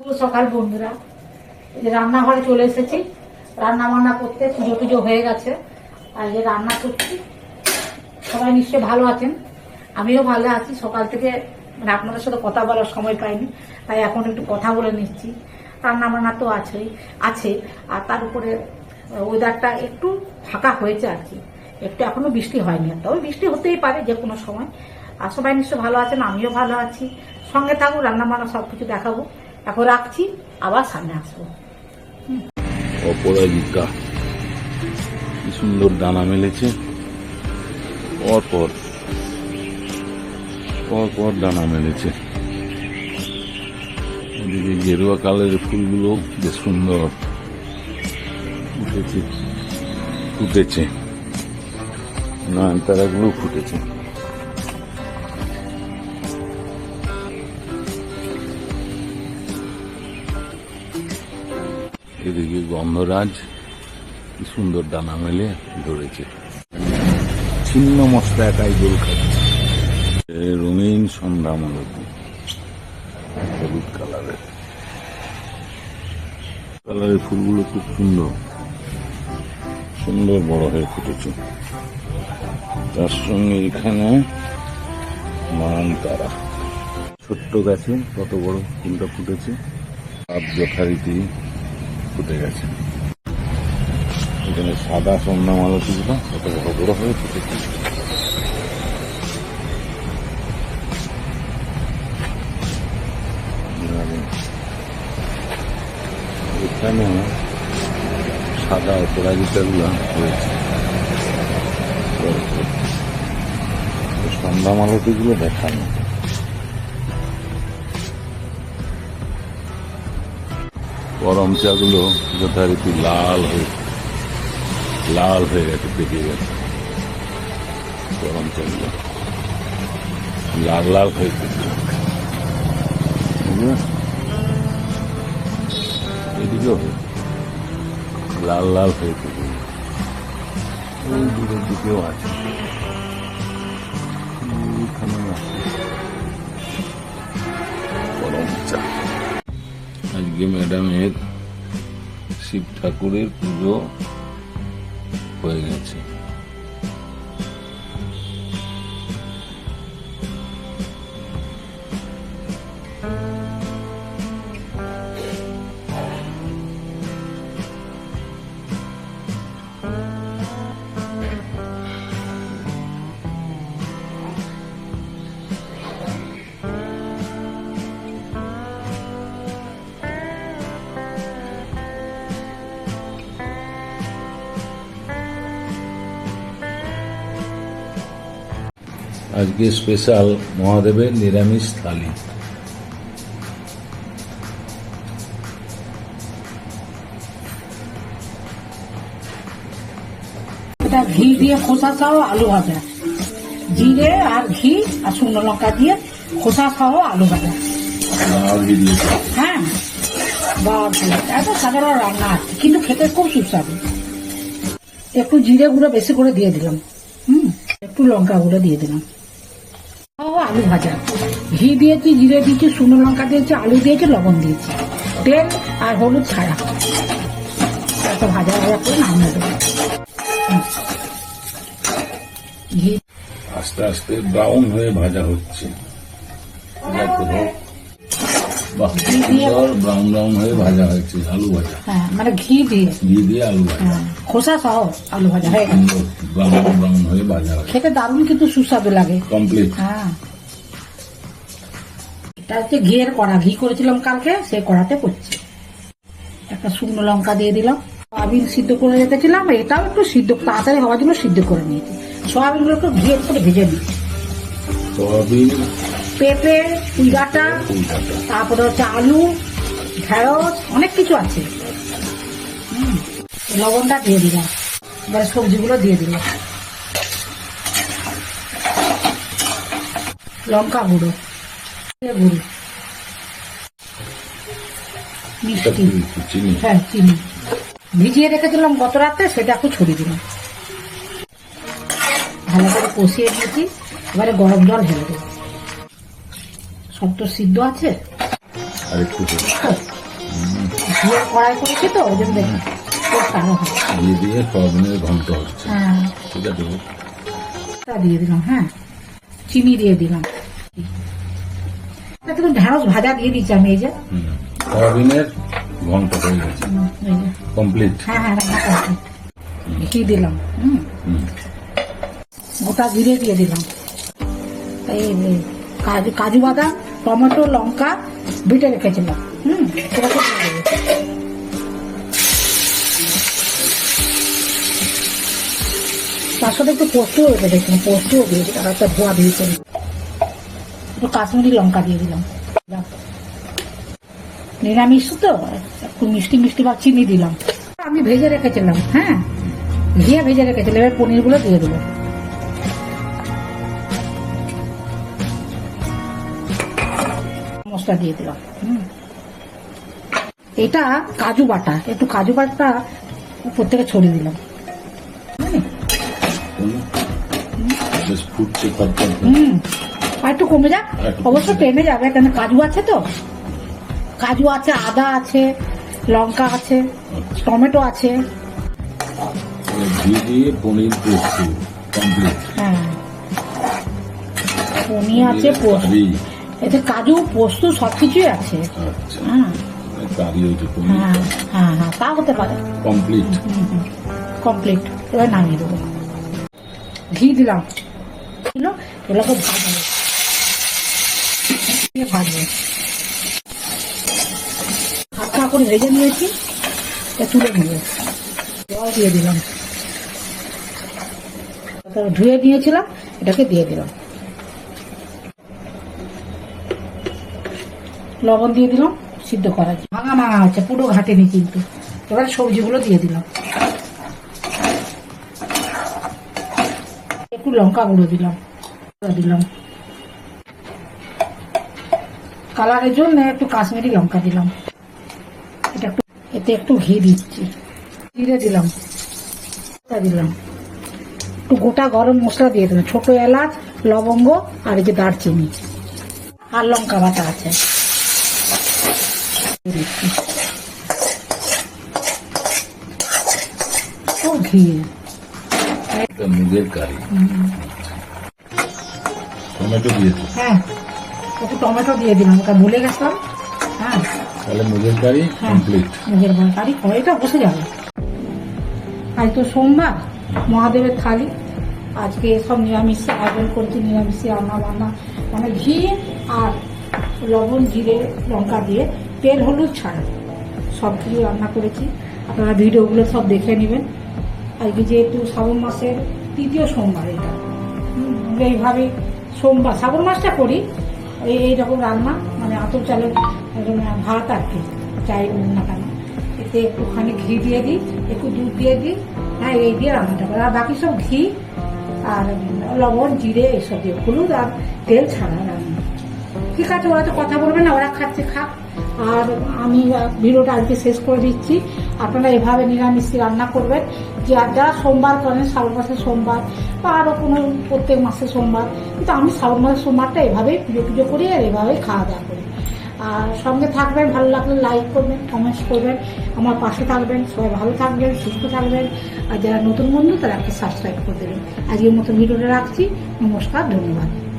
সকাল বন্ধুরা। এই যে রান্নাঘরে চলে এসেছি। রান্না বান্না করতে পুজো টুজো হয়ে গেছে। আর যে রান্না করছি, সবাই নিশ্চয়ই ভালো আছেন। আমিও ভালো আছি। সকাল থেকে মানে আপনাদের সাথে কথা বলার সময় পাইনি, তাই এখন একটু কথা বলে নিচ্ছি। রান্না বান্না তো আছেই, আছে। আর তার উপরে ওয়েদারটা একটু ফাঁকা হয়েছে আর কি। একটু এখনও বৃষ্টি হয়নি। তবে বৃষ্টি হতেই পারে যে কোনো সময়। আর সবাই নিশ্চয় ভালো আছেন, আমিও ভালো আছি। সঙ্গে থাকুন, রান্না বান্না সব কিছু দেখাবো। এখন রাখছি, আবার সামনে আসব। কি সুন্দর দানা মেলেছে। পর পর পর পর দানা মেলেছে। এদিকে গেরুয়া কালের ফুলগুলো বেশ সুন্দর উঠেছে, ফুটেছে। নয়নতারাগুলো ফুটেছে। এদিকে গন্ধরাজ সুন্দর দানা মেলে ধরেছে। ছিন্ন মস্তা একাই গোল খাচ্ছে। রঙিন সন্ধ্যা মালতী হলুদ কালারের। কালারের ফুলগুলো খুব সুন্দর। সুন্দর বড় হয়ে ফুটেছে। তার সঙ্গে এখানে মান তারা ছোট্ট গাছে কত বড় ফুলটা ফুটেছে। আপ যথারীতি ফুটে গেছে। এখানে সাদা সন্ধ্যা মালতীগুলো কত বড় বড় হয়ে ফুটেছে এখানে সাদা অপরাজিতাগুলো হয়েছে সন্ধ্যা মালতীগুলো দেখানো। গরম চাগুলো যথারীতি লাল হয়ে লাল হয়ে গেছে পেকে গেছে। গরম চাগুলো লাল লাল হয়ে এদিকেও হয়ে লাল লাল হয়ে পেকে গেছে। ওই দূরের দিকেও আছে। আজকে ম্যাডামের শিব ঠাকুরের পুজো হয়ে গেছে। আজকে স্পেশাল মহাদেবের নিরামিষ থালি। এটা ঘি দিয়ে খোসা সহ আলু ভাজা। জিরে আর ঘি আর শুকনো লঙ্কা দিয়ে খোসা সহ আলু ভাজা। হ্যাঁ এত সাধারণ রান্না আছে কিন্তু খেতে খুব সুস্বাদু। একটু জিরে গুঁড়ো বেশি করে দিয়ে দিলাম। হুম একটু লঙ্কা গুঁড়ো দিয়ে দিলাম। আলু ভাজা। ঘি দিয়েছি জিরে দিয়েছি শুকনো লঙ্কা দিয়েছি আলু দিয়েছি লবণ দিয়েছি। তেল আর হলুদ ছাড়া। এত ভাজা ভাজা করে নামিয়ে দেবো। ঘি। আস্তে আস্তে ব্রাউন হয়ে ভাজা হচ্ছে। ব্রাউন ব্রাউন হয়ে ভাজা হয়েছে আলু ভাজা। হ্যাঁ মানে ঘি দিয়ে। ঘি দিয়ে আলু ভাজা। হ্যাঁ, খোসা সহ আলু ভাজা হয়ে ব্রাউন ব্রাউন হয়ে ভাজা খেতে দারুণ কিন্তু সুস্বাদু লাগে। কমপ্লিট হ্যাঁ। এটা হচ্ছে ঘিয়ের কড়া ঘি করেছিলাম কালকে সেই কড়াতে করছি। একটা শুকনো লঙ্কা দিয়ে দিলাম। সয়াবিন সিদ্ধ করে রেখেছিলাম এটাও একটু সিদ্ধ তাড়াতাড়ি হওয়ার জন্য সিদ্ধ করে নিয়েছি। একটু ঘিয়ে করে ভেজে সয়াবিন পেঁপে কুইডাটা তারপরে হচ্ছে আলু ঢেঁড়স অনেক কিছু আছে। লবণটা দিয়ে দিলাম। এবারে সবজিগুলো দিয়ে দিলাম। লঙ্কা গুঁড়ো। মিষ্টি। হ্যাঁ চিনি। ভিজিয়ে রেখেছিলাম গত রাতে সেটা একটু ছড়িয়ে দিলাম। ভালো করে কষিয়ে দিয়েছি এবারে গরম জল ঢেলে দেবো। সব তো সিদ্ধ আছে। আর একটু কড়াই করেছি তো ওই জন্য বেশ কালো হয় দিয়ে দিয়ে সয়াবিনের ঘন্ট হচ্ছে। ঠিক আছে? দিয়ে দিলাম হ্যাঁ। চিনি দিয়ে দিলাম। একটু ঢেঁড়স ভাজা দিয়ে দিচ্ছি আমি এই যে। সয়াবিনের ঘন্ট হয়ে গেছে। কমপ্লিট। হ্যাঁ হ্যাঁ রান্না করছি ঘি দিলাম। গোটা জিরে দিয়ে দিলাম। এই কাজু বাদাম টমেটো লঙ্কা বিটে রেখেছিলাম। হুম দেবো। তার সাথে একটু পোস্তও রেখে দেখছিলাম পোস্তও দিয়ে দিলাম একটা ধোয়া দিয়ে করি একটু কাশ্মীরি লঙ্কা দিয়ে দিলাম। দিলাম। নিরামিষ তো একটু মিষ্টি মিষ্টি বা চিনি দিলাম। আমি ভেজে রেখেছিলাম হ্যাঁ? ঘিয়ে ভেজে রেখেছিলাম এবার পনিরগুলো দিয়ে দেবো। মশলা দিয়ে দিলাম হুম। এটা কাজু বাটা একটু কাজু বাটা উপর থেকে ছড়িয়ে দিলাম। হুম। আর একটু কমে যাক। অবশ্য। টেনে যাবে। কেন কাজু আছে তো? কাজু আছে আদা আছে লঙ্কা আছে টমেটো আছে। পনির হ্যাঁ। পনির আছে এতে কাজু পোস্ত সব কিছুই আছে। আচ্ছা। হ্যাঁ। হ্যাঁ হ্যাঁ হ্যাঁ তা হতে পারে। কমপ্লিট কমপ্লিট এবার নামিয়ে দেবো। ঘি দিলাম। এগুলোকে দিয়ে করে ভেজে নিয়েছি তুলে জল দিয়ে দিলাম। ধুয়ে নিয়েছিলাম, এটাকে দিয়ে দিলাম। লবণ দিয়ে দিলাম, সিদ্ধ জন্য। ভাঙা ভাঙা হচ্ছে পুরো ঘাটেনি কিন্তু। এবার সবজিগুলো দিয়ে দিলাম। একটু লঙ্কা গুঁড়ো দিলাম দিলাম। কালারের জন্য একটু কাশ্মীরি লঙ্কা দিলাম। এটা একটু এতে একটু ঘি দিচ্ছি। জিরে দিলাম। দিলাম। একটু গোটা গরম মশলা দিয়ে দিলাম ছোট এলাচ লবঙ্গ আর এই যে দারচিনি। আর লঙ্কা বাটা আছে। দিয়ে ঘি। মুগের কারি। টমেটো দিয়েছে হ্যাঁ। একটু টমেটো দিয়ে দিলাম ওটা ভুলে গেছিলাম হ্যাঁ। তাহলে মুগের কারি হ্যাঁ কমপ্লিট নিজের বাড়ি কড়াইটা বসে যাবে। আজ তো সোমবার মহাদেবের থালি। আজকে সব নিরামিষ আয়োজন করছি নিরামিষে রান্না বান্না মানে ঘি আর লবণ জিরে লঙ্কা দিয়ে তেল হলুদ ছাড়া। সব কিছু রান্না করেছি। আপনারা ভিডিওগুলো সব দেখে নেবেন। আজকে যেহেতু শ্রাবণ মাসের তৃতীয় সোমবার এটা। এইভাবে সোমবার শ্রাবণ মাসটা করি। এই এইরকম রান্না মানে আতর চালের ভাত আর কি, চাই না কেন এতে একটুখানি ঘি দিয়ে দিই, একটু দুধ দিয়ে দিই হ্যাঁ এই দিয়ে রান্নাটা করি। আর বাকি সব ঘি আর লবণ, জিরে এইসব দিয়ে হলুদ আর তেল ছাড়া রান্না। ঠিক আছে, ওরা তো কথা বলবে না, ওরা খাচ্ছে, খাক। আর আমি ভিডিওটা আজকে শেষ করে দিচ্ছি। আপনারা এভাবে নিরামিষ রান্না করবেন। যে যারা সোমবার করেন, শ্রাবণ মাসের সোমবার বা আরও কোনো প্রত্যেক মাসের সোমবার, কিন্তু আমি শ্রাবণ মাসের সোমবারটা এভাবেই পুজো পুজো করি আর এভাবেই খাওয়া দাওয়া করি। আর সঙ্গে থাকবেন, ভালো লাগলে লাইক করবেন কমেন্টস করবেন, আমার পাশে থাকবেন, সবাই ভালো থাকবেন, সুস্থ থাকবেন। আর যারা নতুন বন্ধু, তারা একটু সাবস্ক্রাইব করে দেবেন। আজকের মতো ভিডিওটা রাখছি। নমস্কার, ধন্যবাদ।